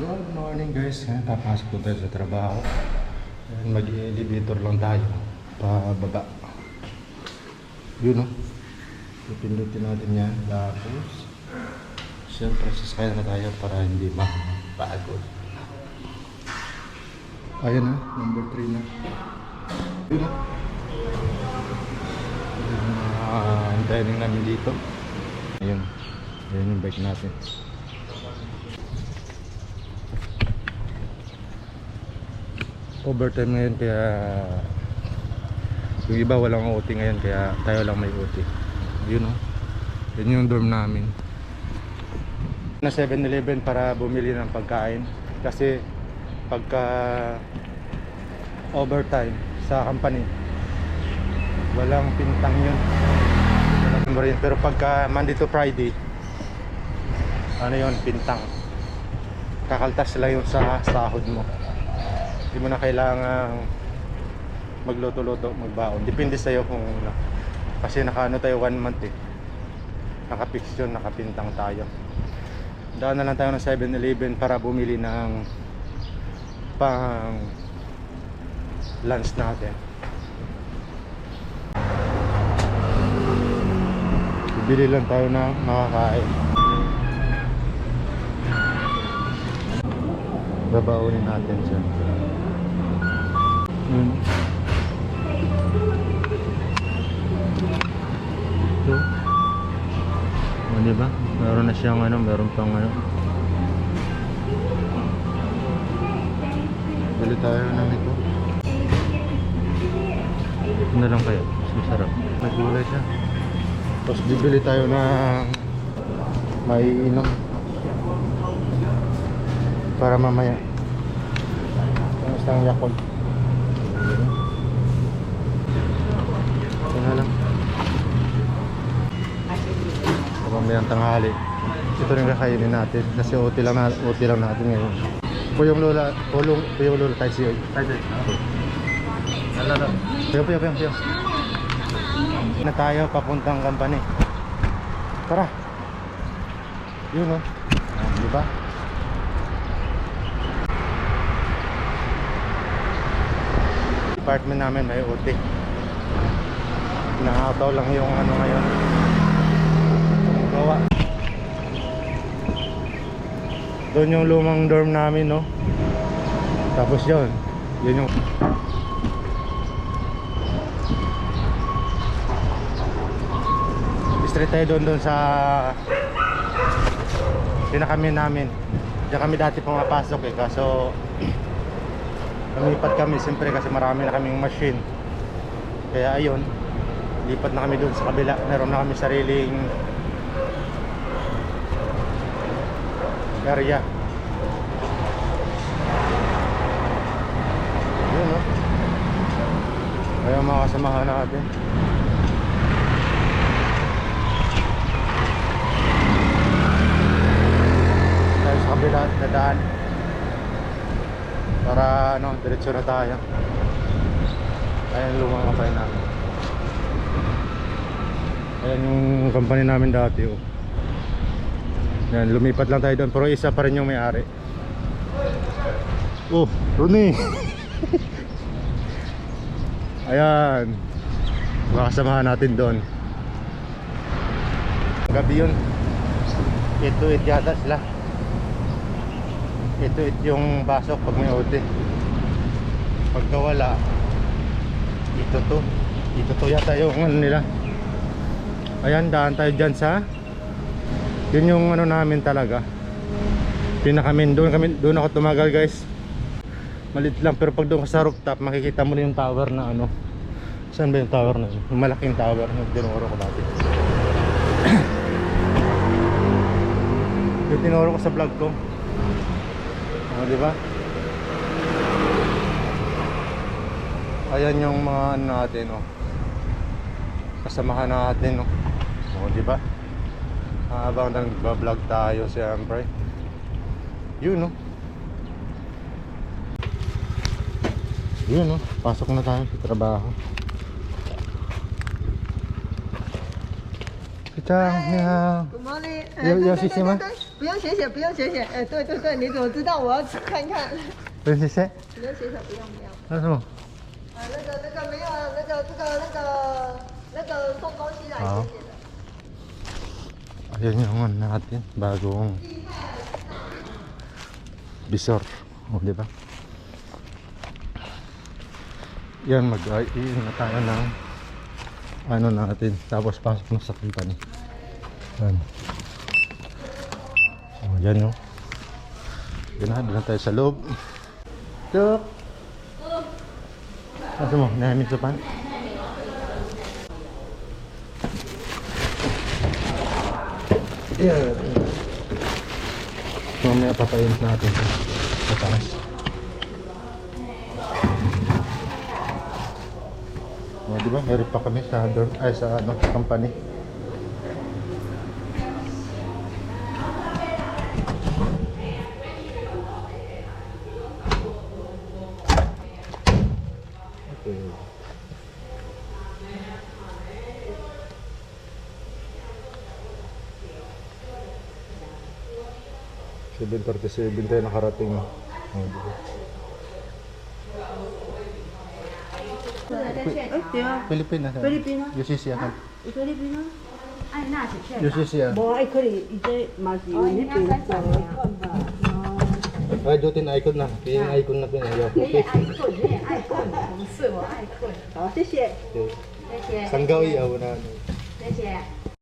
Good morning guys. Ngayon, papasok po tayo sa trabaho. Mag-elevator lang tayo. Pababa. Yun o. Pipindutin natin yan. Tapos, siyempre sasakyan na tayo para hindi mapagod. Ayan na, number 3 na. Yun o. Ah, hintayin namin dito. Ayun. Ayun yung bike natin. Overtime ngayon kaya yung iba walang OT ngayon kaya tayo lang may OT yun o yun yung dorm namin. Na 7-Eleven para bumili ng pagkain. Kasi pagka overtime sa company walang pintang yun. pero pagka Monday to Friday ano yun pintang. Kakaltas lang yun sa sahod mo hindi mo na kailangang magluto-luto, magbaon. Depende sa'yo kung ano. Kasi nakaano tayo one month eh. Nakapix yun, nakapintang tayo. Daan na lang tayo ng 7-Eleven para bumili ng pang lunch natin. Bibili lang tayo ng makakain. Babaunin natin siya. Yun. Ito. O, di ba? Meron na siyang ano, meron pang ano. Bili tayo ng ito. Ito na lang kaya. Mas masarap. Nagulay siya. Tapos bibili tayo ng maiinom. Para mamaya. Kamusta ang yakol? Ito na lang. Mamayang tanghali. Ito rin kakainin natin. Kasi OT lang, na, OT lang natin ngayon. Puyong lola, pulong, puyong lola tayo siyo. Tayo tayo. Alala. Puyo, puyo, puyo, puyo. Na tayo papuntang company. Tara. Yun oh. Ah, di ba? Department namin may OT. Nakataw lang yung ano ngayon. Gawa. Doon yung lumang dorm namin, no? Tapos yun. Yun yung... Straight tayo doon doon sa... Pinakami namin. Diyan kami dati pumapasok eh. Kaso... Lumipat kami siyempre kasi marami na kaming machine. Kaya ayun, lipat na kami doon sa kabila. Meron na kami sariling area. Yun no. Kaya mga natin. Tayo sa kabila na daan para ano, diretso na tayo. Ayan lumang kapay namin. Ayan yung company namin dati oh. Yan, lumipat lang tayo doon pero isa pa rin yung may-ari. Oh, Rooney. Ayan. Makasamahan natin doon. Gabi yun. Ito, it yata sila ito it yung pasok pag may OT pag nawala ito to ito to yata yung ano nila ayan daan tayo dyan sa yun yung ano namin talaga pinakamin doon kami doon ako tumagal guys malit lang pero pag doon ka sa rooftop makikita mo na yung tower na ano saan ba yung tower na yun yung malaking tower na dinuro ko dati yung tinuro ko sa vlog ko o, di ba? Ayan yung mga ano natin, oh. Kasamahan natin, oh. O, di ba? Habang nagba-vlog tayo, siyempre. Yun, oh. Yun, oh. Pasok na tayo sa trabaho. Ito 长你好， Good morning，有有谢谢吗对对对对不用谢谢，不用谢谢。哎，对对对，你怎么知道？我要看看。不用谢谢。不用谢谢，不用不用。那什么？啊，那个那个没有，那个这个那个那个送东西来，好 yun yung ano natin bagong bisor o oh, diba yan mag iin na tayo ng ano natin. Tapos pasok na sa company. Yan. O oh, yan yung ganahan na tayo sa loob. Tuk nasa mo namin sa pan? Yan. Mamaya papainit natin sa, sa taas. O, di ba? Meron pa kami sa dorm, ay sa ano, company. Okay. Seven thirty-seven tayo nakarating. Oh, di ba? 哎，对啊， Pilipina. Pilipina? UCC ako. 菲律宾啊。 UCC ah. 无爱可能伊这嘛是有那边做的。 Ay, dutin icon na. Kaya yung icon na pinayaw. Okay. 好，谢谢。 Sanggaw iyaw na. ano. 谢谢。